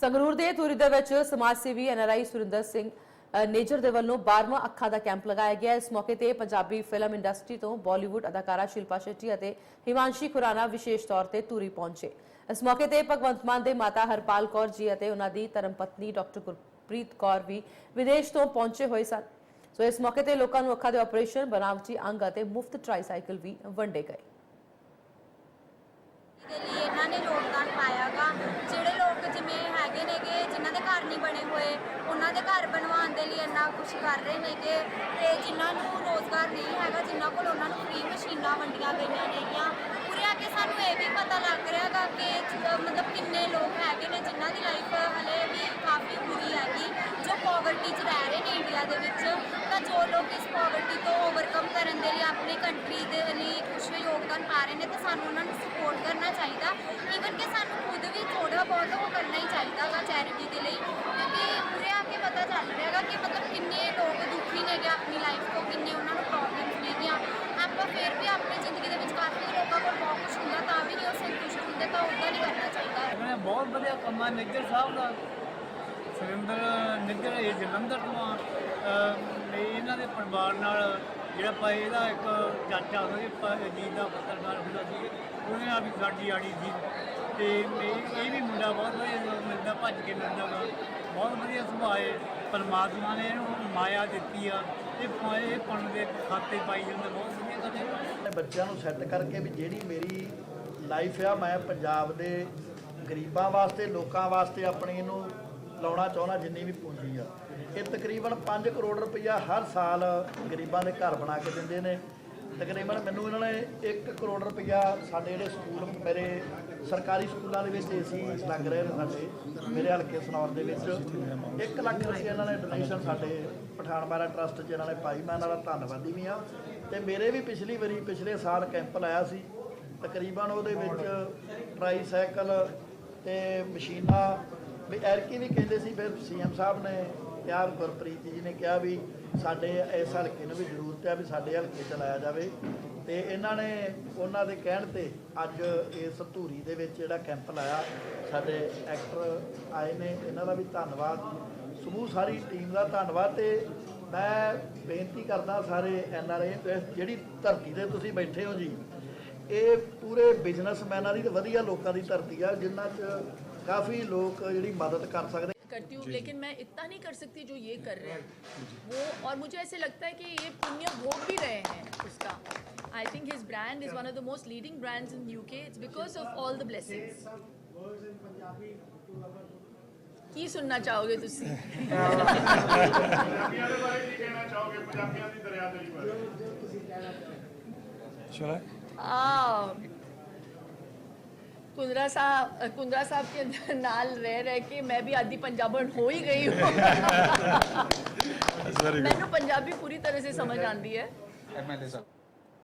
ਸੰਗਰੂਰ ਦੇ ਧੂਰੀ ਦੇ ਵਿੱਚ ਸਮਾਜ ਸੇਵੀ ਐਨਆਰਆਈ ਸੁਰਿੰਦਰ ਸਿੰਘ ਨੇਜਰ ਦੇ ਵੱਲੋਂ 12ਵਾਂ ਅੱਖਾਂ ਦਾ ਕੈਂਪ ਲਗਾਇਆ ਗਿਆ ਇਸ ਮੌਕੇ ਤੇ ਪੰਜਾਬੀ ਫਿਲਮ ਇੰਡਸਟਰੀ ਤੋਂ ਬਾਲੀਵੁੱਡ ਅਦਾਕਾਰਾ ਸ਼ਿਲਪਾ ਸ਼ੈੱਟੀ ਅਤੇ ਹਿਮਾਂਸ਼ੀ ਖੁਰਾਨਾ ਵਿਸ਼ੇਸ਼ ਤੌਰ ਤੇ ਧੂਰੀ ਪਹੁੰਚੇ। ਇਸ ਮੌਕੇ ਤੇ ਭਗਵੰਤ ਮਾਨ ਦੇ ਮਾਤਾ ਹਰਪਾਲ ਕੌਰ ਜੀ ਅਤੇ ਉਹਨਾਂ ਦੀ ਧਰਮ ਪਤਨੀ ਡਾਕਟਰ ਗੁਰਪ੍ਰੀਤ ਕੌਰ ਵੀ ਵਿਦੇਸ਼ ਤੋਂ ਪਹੁੰਚੇ ਹੋਏ ਸਨ। ਸੋ ਇਸ ਮੌਕੇ ਤੇ ਲੋਕਾਂ ਨੂੰ ਅੱਖਾਂ ਦੇ ਆਪਰੇਸ਼ਨ, ਬਨਾਵਟੀ ਅੰਗ ਅਤੇ ਮੁਫਤ ਟ੍ਰਾਈਸਾਈਕਲ ਵੀ ਵੰਡੇ ਗਏ ਦੇ ਲਈ ਇਹਨਾਂ ਨੇ ਯੋਗਦਾਨ ਪਾਇਆਗਾ ਜਿਹੜੇ ਲੋਕ ਜਿਵੇਂ ਹੈਗੇ ਨੇਗੇ ਜਿਨ੍ਹਾਂ ਦੇ ਘਰ ਨਹੀਂ ਬਣੇ ਹੋਏ, ਉਹਨਾਂ ਦੇ ਘਰ ਬਣਵਾਉਣ ਦੇ ਲਈ ਇੰਨਾ ਕੁਝ ਕਰ ਰਹੇ ਨੇਗੇ। ਤੇ ਜਿਨ੍ਹਾਂ ਨੂੰ ਰੋਜ਼ਗਾਰ ਨਹੀਂ ਹੈਗਾ, ਜਿਨ੍ਹਾਂ ਕੋਲ ਉਹਨਾਂ ਨੂੰ ਫ੍ਰੀ ਮਸ਼ੀਨਾਂ ਵੰਡੀਆਂ ਗਈਆਂ ਨੇਗੀਆਂ। ਪੂਰੇ ਆ ਕੇ ਸਾਨੂੰ ਇਹ ਵੀ ਪਤਾ ਲੱਗ ਰਿਹਾਗਾ ਕਿ ਮਤਲਬ ਕਿੰਨੇ ਲੋਕ ਹੈਗੇ ਨੇ, ਜਿਨ੍ਹਾਂ ਦੀ ਲਾਈਫ ਹਲੇ ਵੀ ਕਾਫੀ ਬੁਰੀ ਹੈਗੀ, ਜੋ ਪਾਵਰਟੀ 'ਚ ਰਹਿ ਰਹੇ ਨੇ ਇੰਡੀਆ ਦੇ ਵਿੱਚ। ਤਾਂ ਜੋ ਲੋਕ ਇਸ ਪਾਵਰਟੀ ਤੋਂ ਓਵਰਕਮ ਕਰਨ ਦੇ ਲਈ ਆਪਣੀ ਕੰਟਰੀ ਦੇ ਲਈ ਕੁਝ ਯੋਗਦਾਨ ਪਾ ਰਹੇ ਨੇ, ਤਾਂ ਸਾਨੂੰ ਉਹਨਾਂ ਨੂੰ ਸਪੋਰਟ ਕਰਨਾ ਚਾਹੀਦਾ ਈਵਨ ਕਿ ਸਾਨੂੰ ਖੁਦ ਵੀ ਥੋੜਾ ਬਹੁਤ ਉਹ ਕਰਨਾ ਹੀ ਚਾਹੀਦਾਗਾ ਚੈਰਿਟੀ ਦੇ ਲਈ ਕਿਉਂਕਿ ਪੂਰੇ ਆ ਕੇ ਪਤਾ ਚੱਲ ਰਿਹਾਗਾ ਕਿ ਮਤਲਬ ਕਿੰਨੇ ਲੋਕ ਦੁਖੀ ਨੇਗੇ ਆਪਣੀ ਲਾਈਫ ਤੋਂ ਕਿੰਨੇ ਉਹਨਾਂ ਨੂੰ ਪ੍ਰੋਬਲਮਸ ਨੇਗੀਆਂ ਆਪਾਂ ਫਿਰ ਵੀ ਆਪਣੀ ਜ਼ਿੰਦਗੀ ਦੇ ਵਿੱਚ ਕਾਫੀ ਲੋਕਾਂ ਕੋਲ ਬਹੁਤ ਕੁਝ ਹੁੰਦਾ ਤਾਂ ਵੀ ਨਹੀਂ ਉਹ ਸੰਤੁਸ਼ਟ ਹੁੰਦੇ ਤਾਂ ਉੱਦਾਂ ਨਹੀਂ ਕਰਨਾ ਚਾਹੀਦਾ ਮੈਂ ਬਹੁਤ ਵਧੀਆ ਕੰਮ ਆ, ਨਿੱਜਰ ਸਾਹਿਬ ਦਾ। ਸੁਰਿੰਦਰ, ਨਿੱਜਰ ਇਹ ਜਲੰਧਰ ਤੋਂ ਆ। ਅਹ ਇਹਨਾਂ ਦੇ ਪਰਿਵਾਰ ਨਾਲ ਜਿਹੜਾ ਪਾ ਇਹਦਾ ਇੱਕ ਚਾਚਾ ਉਹਦੇ ਜੀਤ ਦਾ ਪੱਤਰਕਾਰ ਹੁੰਦਾ ਸੀ, ਉਹਨੇ ਨਾਲ ਵੀ ਸਾਡੀ ਆੜੀ ਸੀ। ਤੇ ਇਹ ਵੀ ਮੁੰਡਾ ਬਹੁਤ ਵਧੀਆ ਮਿਲਦਾ, ਭੱਜ ਕੇ ਮਿਲਦਾ ਵਾ। ਬਹੁਤ ਵਧੀਆ ਸੁਭਾਅ ਹੈ। ਪਰਮਾਤਮਾ ਨੇ ਇਹਨੂੰ ਮਾਇਆ ਦਿੱਤੀ ਆ। ਇਹ ਇਹ ਪਣ ਦੇ ਖਾਤੇ ਪਾਈ ਜਾਂਦਾ, ਬਹੁਤ ਵਧੀਆ ਗੱਲ ਆਪਣੇ ਬੱਚਿਆਂ ਨੂੰ ਸੈੱਟ ਕਰਕੇ ਵੀ ਜਿਹੜੀ ਮੇਰੀ ਲਾਈਫ ਆ, ਮੈਂ ਪੰਜਾਬ ਦੇ ਗਰੀਬਾਂ ਵਾਸਤੇ, ਲੋਕਾਂ ਵਾਸਤੇ ਆਪਣੀ ਇਹਨੂੰ ਲਾਉਣਾ ਚਾਹੁੰਦਾ ਜਿੰਨੀ ਵੀ ਪੂੰਜੀ ਆ। ਇਹ ਤਕਰੀਬਨ 5 ਕਰੋੜ ਰੁਪਈਆ ਹਰ ਸਾਲ ਗਰੀਬਾਂ ਦੇ ਘਰ ਬਣਾ ਕੇ ਦਿੰਦੇ ਨੇ। ਤਕਰੀਬਨ ਮੈਨੂੰ ਇਹਨਾਂ ਨੇ 1 ਕਰੋੜ ਰੁਪਈਆ ਸਾਡੇ ਜਿਹੜੇ ਸਕੂਲ, ਮੇਰੇ ਸਰਕਾਰੀ ਸਕੂਲਾਂ ਦੇ ਵਿੱਚ ਏਸੀ ਲੱਗ ਰਹੇ ਨੇ ਸਾਡੇ, ਮੇਰੇ ਹਲਕੇ ਸਨੌਰ ਦੇ ਵਿੱਚ। 1 ਲੱਖ ਰੁਪਈਆ ਇਹਨਾਂ ਨੇ ਡੋਨੇਸ਼ਨ ਸਾਡੇ ਪਠਾਨਮਾਰਾ ਟਰਸਟ 'ਚ ਇਹਨਾਂ ਨੇ ਪਾਈ। ਮੈਂ ਇਹਨਾਂ ਦਾ ਧੰਨਵਾਦੀ ਵੀ ਆ ਤੇ ਮੇਰੇ ਵੀ ਪਿਛਲੀ ਵਾਰੀ, ਪਿਛਲੇ ਸਾਲ ਕੈਂਪ ਲਾਇਆ ਸੀ। ਤਕਰੀਬਨ ਉਹਦੇ ਵਿੱਚ ਟ੍ਰਾਈਸਾਈਕਲ ਤੇ ਮਸ਼ੀਨਾਂ, ਵੀ ਐਰਕੀ ਵੀ ਕਹਿੰਦੇ ਸੀ, ਫਿਰ ਸੀਐਮ ਸਾਹਿਬ ਨੇ ਕਿਹਾ ਗੁਰਪ੍ਰੀਤ ਜੀ ਨੇ ਕਿਹਾ ਵੀ ਸਾਡੇ ਇਸ ਹਲਕੇ ਨੂੰ ਵੀ ਜ਼ਰੂਰਤ ਹੈ ਵੀ ਸਾਡੇ ਹਲਕੇ ਚ ਲਾਇਆ ਜਾਵੇ। ਤੇ ਇਹਨਾਂ ਨੇ ਉਹਨਾਂ ਦੇ ਕਹਿਣ ਤੇ ਅੱਜ ਇਸ ਧੂਰੀ ਦੇ ਵਿੱਚ ਜਿਹੜਾ ਕੈਂਪ ਲਾਇਆ, ਸਾਡੇ ਐਕਟਰ ਆਏ ਨੇ, ਇਹਨਾਂ ਦਾ ਵੀ ਧੰਨਵਾਦ। ਸਮੂਹ ਸਾਰੀ ਟੀਮ ਦਾ ਧੰਨਵਾਦ ਤੇ ਮੈਂ ਬੇਨਤੀ ਕਰਦਾ ਸਾਰੇ ਐਨਆਰਏ ਜਿਹੜੀ ਧਰਤੀ ਤੇ ਤੁਸੀਂ ਬੈਠੇ ਹੋ ਜੀ ਇਹ ਪੂਰੇ ਬਿਜ਼ਨਸਮੈਨਾਂ ਦੀ ਤੇ ਵਧੀਆ ਲੋਕਾਂ ਦੀ ਧਰਤੀ ਆ ਜਿਨ੍ਹਾਂ 'ਚ ਕਾਫੀ ਲੋਕ ਜਿਹੜੀ ਮਦਦ ਕਰ ਸਕਦੇ करती हूँ लेकिन मैं इतना नहीं कर सकती जो ये कर रहे हैं वो और मुझे ऐसे लगता है कि ये पुण्य भोग भी रहे हैं उसका I think his brand is one of the most leading brands in UK it's because of all the blessings ਕੀ ਸੁਣਨਾ ਚਾਹੋਗੇ ਤੁਸੀਂ ਪੰਜਾਬੀਆਂ ਦੇ ਬਾਰੇ ਕੀ ਕਹਿਣਾ ਚਾਹੋਗੇ ਪੰਜਾਬੀਆਂ ਦੀ ਦਰਿਆਦਰੀ ਬਾਰੇ ਆ कुंदरा साहब कुंदरा साहब के नाल रह रह के मैं भी आधी पंजाबन हो ही गई हूँ मैनू पंजाबी पूरी तरह से समझ आती है एमएलए साहब